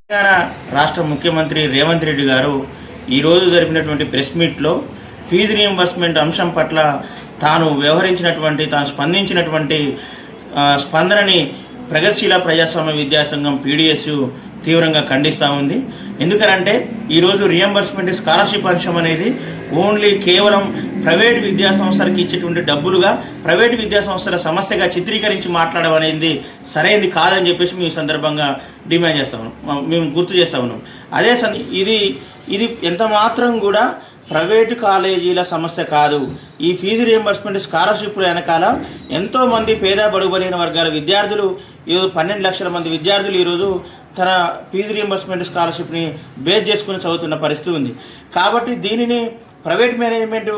తెలంగాణ రాష్ట్ర ముఖ్యమంత్రి రేవంత్ రెడ్డి గారు ఈరోజు జరిపినటువంటి ప్రెస్ మీట్లో ఫీజు రియంబర్స్మెంట్ అంశం పట్ల తాను వ్యవహరించినటువంటి తాను స్పందించినటువంటి స్పందనని ప్రగతిశీల ప్రజాస్వామ్య విద్యాసంఘం పీడిఎస్ తీవ్రంగా ఖండిస్తూ ఉంది. ఎందుకనంటే ఈరోజు రియంబర్స్మెంట్ స్కాలర్షిప్ అంశం అనేది ఓన్లీ కేవలం ప్రైవేట్ విద్యా సంస్థలకి ఇచ్చేటువంటి డబ్బులుగా ప్రైవేట్ విద్యా సంస్థల సమస్యగా చిత్రీకరించి మాట్లాడడం అనేది సరైనది కాదని చెప్పేసి మేము సందర్భంగా డిమాండ్ చేస్తా ఉన్నాం. మేము గుర్తు చేస్తా ఉన్నాం. అదే సం ఇది ఇది ఎంత మాత్రం కూడా ప్రైవేటు కాలేజీల సమస్య కాదు. ఈ ఫీజు రియంబర్స్మెంట్ స్కాలర్షిప్ల వెనకాల ఎంతోమంది పేద బడుగుబడిన వర్గాల విద్యార్థులు ఈరోజు పన్నెండు లక్షల మంది విద్యార్థులు ఈరోజు తన ఫీజు రియంబర్స్మెంట్ స్కాలర్షిప్ని బేస్ చేసుకుని చదువుతున్న పరిస్థితి ఉంది. కాబట్టి దీనిని ప్రైవేట్ మేనేజ్మెంట్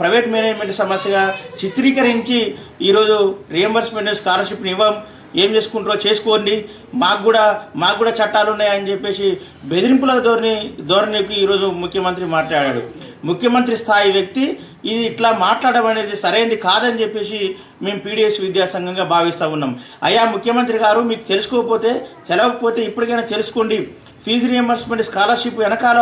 ప్రైవేట్ మేనేజ్మెంట్ సమస్యగా చిత్రీకరించి ఈరోజు రియంబర్స్మెంట్ స్కాలర్షిప్ని ఇవ్వం. ఏం చేసుకుంటారో చేసుకోండి. మాకు కూడా మాకు కూడా చట్టాలు ఉన్నాయని చెప్పేసి బెదిరింపుల ధోరణి ధోరణికి ఈరోజు ముఖ్యమంత్రి మాట్లాడాడు. ముఖ్యమంత్రి స్థాయి వ్యక్తి ఇది ఇట్లా మాట్లాడడం అనేది సరైనది కాదని చెప్పేసి మేము పీడిఎస్ విద్యాసంఘంగా భావిస్తూ ఉన్నాం. అయ్యా ముఖ్యమంత్రి గారు మీకు తెలుసుకోకపోతే తెలవకపోతే ఇప్పటికైనా తెలుసుకోండి. ఫీజు రియంబర్స్మెంట్ స్కాలర్షిప్ వెనకాల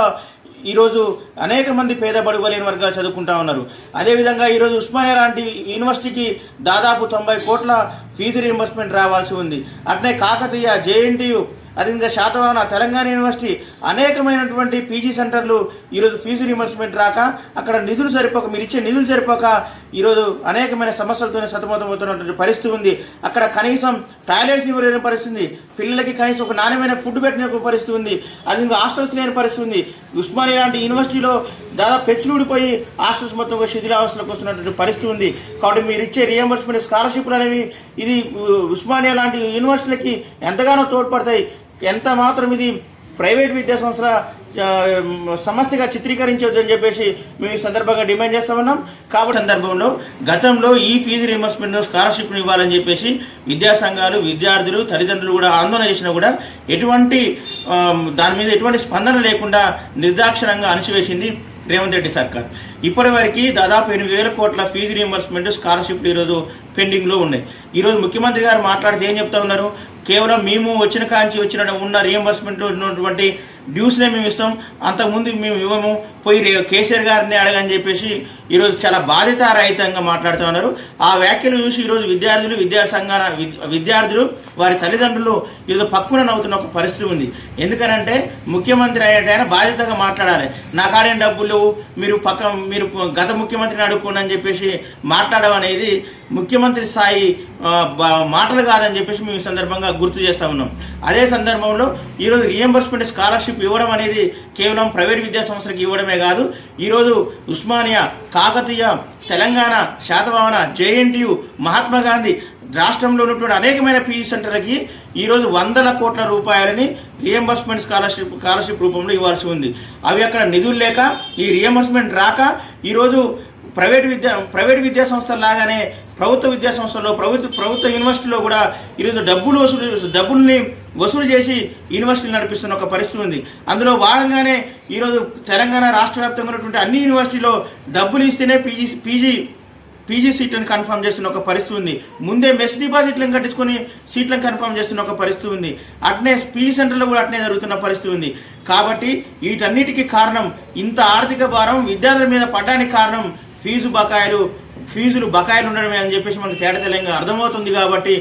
ఈరోజు అనేక మంది పేద బడుగు లేని వర్గాలు చదువుకుంటా ఉన్నారు. అదేవిధంగా ఈరోజు ఉస్మానియా లాంటి యూనివర్సిటీకి దాదాపు తొంభై కోట్ల ఫీజు రియంబర్స్మెంట్ రావాల్సి ఉంది. అట్నే కాకతీయ జేఎన్టీయు అదేవిధంగా శాతవాహన తెలంగాణ యూనివర్సిటీ అనేకమైనటువంటి పీజీ సెంటర్లు ఈరోజు ఫీజు రిమర్స్మెంట్ రాక అక్కడ నిధులు సరిపోక మీరు ఇచ్చే నిధులు సరిపోక ఈరోజు అనేకమైన సమస్యలతోనే సతమతమవుతున్నటువంటి పరిస్థితి ఉంది. అక్కడ కనీసం టాయిలెట్స్ ఇవ్వలేని పరిస్థితి ఉంది. పిల్లలకి కనీసం ఒక నాణ్యమైన ఫుడ్ పెట్టిన ఒక పరిస్థితి ఉంది. అది ఇంకా హాస్టల్స్ లేని పరిస్థితి ఉంది. ఉస్మానియా లాంటి యూనివర్సిటీలో దాదాపు పెచ్చులుడిపోయి హాస్టల్స్ మొత్తం శిథిలావస్థలకు వస్తున్నటువంటి పరిస్థితి ఉంది. కాబట్టి మీరు ఇచ్చే రియంబర్స్మెంట్ స్కాలర్షిప్లు అనేవి ఇది ఉస్మానియా లాంటి యూనివర్సిటీలకి ఎంతగానో తోడ్పడతాయి. ఎంత మాత్రం ఇది ప్రైవేట్ విద్యా సంస్థల సమస్యగా చిత్రీకరించవద్దు అని చెప్పేసి మేము ఈ సందర్భంగా డిమాండ్ చేస్తా ఉన్నాం. కాబట్టి సందర్భంలో గతంలో ఈ ఫీజు రియంబర్స్మెంట్ స్కాలర్షిప్ను ఇవ్వాలని చెప్పేసి విద్యా సంఘాలు విద్యార్థులు తల్లిదండ్రులు కూడా ఆందోళన చేసినా కూడా ఎటువంటి దాని మీద ఎటువంటి స్పందన లేకుండా నిర్దాక్షిణంగా అణచివేసింది రేవంత్ రెడ్డి సర్కార్. ఇప్పటి వరకు దాదాపు ఎనిమిది వేల కోట్ల ఫీజు రియంబర్స్మెంట్ స్కాలర్షిప్లు ఈరోజు పెండింగ్లో ఉన్నాయి. ఈరోజు ముఖ్యమంత్రి గారు మాట్లాడితే ఏం చెప్తా ఉన్నారు? కేవలం మేము వచ్చిన కాంచి వచ్చిన ఉన్న రియంబర్స్మెంట్ ఉన్నటువంటి డ్యూస్నే మేము ఇస్తాం. అంతకుముందు మేము ఇవ్వము. పోయి రే- కేసీఆర్ గారిని అడగని చెప్పేసి ఈరోజు చాలా బాధితారహితంగా మాట్లాడుతూ ఉన్నారు. ఆ వ్యాఖ్యలు చూసి ఈరోజు విద్యార్థులు విద్యా సంఘాల విద్యార్థులు వారి తల్లిదండ్రులు ఈరోజు పక్కున నవ్వుతున్న ఒక పరిస్థితి ఉంది. ఎందుకనంటే ముఖ్యమంత్రి అయ్యేట ఆయన బాధ్యతగా మాట్లాడాలి. నా కాడేం డబ్బులు మీరు పక్క మీరు గత ముఖ్యమంత్రిని అడుక్కోండి అని చెప్పేసి మాట్లాడడం అనేది ముఖ్యమంత్రి స్థాయి మాటలు కాదని చెప్పేసి మేము ఈ సందర్భంగా గుర్తు చేస్తా ఉన్నాం. అదే సందర్భంలో ఈరోజు రియంబర్స్మెంట్ స్కాలర్షిప్ ఇవ్వడం అనేది కేవలం ప్రైవేట్ విద్యా సంస్థలకు ఇవ్వడమే కాదు ఈరోజు ఉస్మానియా కాకతీయ తెలంగాణ శాతవాహన జేఎన్టీయు మహాత్మా గాంధీ రాష్ట్రంలో ఉన్నటువంటి అనేకమైన పీజీ సెంటర్లకి ఈరోజు వందల కోట్ల రూపాయలని రియంబర్స్మెంట్ స్కాలర్షిప్ స్కాలర్షిప్ రూపంలో ఇవ్వాల్సి ఉంది. అవి అక్కడ నిధులు లేక ఈ రియంబర్స్మెంట్ రాక ఈరోజు ప్రైవేట్ విద్యా ప్రైవేట్ విద్యా సంస్థల లాగానే ప్రభుత్వ విద్యా సంస్థల్లో ప్రభుత్వ ప్రభుత్వ యూనివర్సిటీలో కూడా ఈరోజు డబ్బులు వసూలు డబ్బుల్ని వసూలు చేసి యూనివర్సిటీలు నడిపిస్తున్న ఒక పరిస్థితి ఉంది. అందులో భాగంగానే ఈరోజు తెలంగాణ రాష్ట్ర వ్యాప్తంగా ఉన్నటువంటి అన్ని యూనివర్సిటీలో డబ్బులు ఇస్తేనే పీజీ పీజీ పీజీ సీట్లను కన్ఫర్మ్ చేస్తున్న ఒక పరిస్థితి ఉంది. ముందే మెస్ డిపాజిట్లను కట్టించుకొని సీట్లను కన్ఫర్మ్ చేస్తున్న ఒక పరిస్థితి ఉంది. అట్నే పీజీ సెంటర్లో కూడా అట్నే జరుగుతున్న పరిస్థితి ఉంది. కాబట్టి వీటన్నిటికీ కారణం ఇంత ఆర్థిక భారం విద్యార్థుల మీద పడ్డానికి కారణం ఫీజు బకాయిలు ఫీజులు బకాయిలు ఉండడమే అని చెప్పేసి మనకు తేడా తెలంగా అర్థమవుతుంది కాబట్టి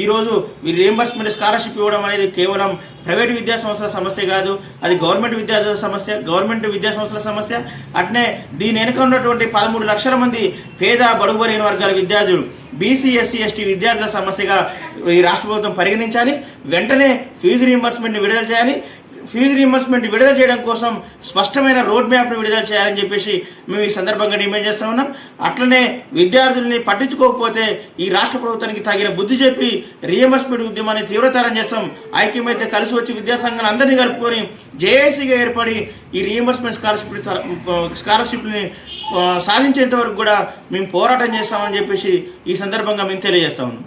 ఈరోజు ఈ రియంబర్స్మెంట్ స్కాలర్షిప్ ఇవ్వడం అనేది కేవలం ప్రైవేట్ విద్యా సంస్థల సమస్య కాదు అది గవర్నమెంట్ విద్యార్థుల సమస్య గవర్నమెంట్ విద్యా సంస్థల సమస్య. అట్నే దీని వెనుక ఉన్నటువంటి పదమూడు లక్షల మంది పేద బడుగు వర్గాల విద్యార్థులు బీసీ ఎస్సీ ఎస్టీ విద్యార్థుల సమస్యగా ఈ రాష్ట్ర ప్రభుత్వం పరిగణించాలి. వెంటనే ఫీజు రియంబర్స్మెంట్ని విడుదల చేయాలి. ఫీజు రీఎంబర్స్మెంట్ విడుదల చేయడం కోసం స్పష్టమైన రోడ్ మ్యాప్ను విడుదల చేయాలని చెప్పేసి మేము ఈ సందర్భంగా డిమాండ్ చేస్తా ఉన్నాం. అట్లనే విద్యార్థుల్ని పట్టించుకోకపోతే ఈ రాష్ట్ర ప్రభుత్వానికి తగిన బుద్ధి చెప్పి రీఎంబర్స్మెంట్ ఉద్యమాన్ని తీవ్రతరం చేస్తాం. ఐక్యమైతే కలిసి వచ్చి విద్యాసంఘాలు అందరినీ కలుపుకొని జేఏసీగా ఏర్పడి ఈ రీఎంబర్స్మెంట్ స్కాలర్షిప్ స్కాలర్షిప్ని సాధించేంత వరకు కూడా మేము పోరాటం చేస్తామని చెప్పేసి ఈ సందర్భంగా మేము తెలియజేస్తా ఉన్నాం.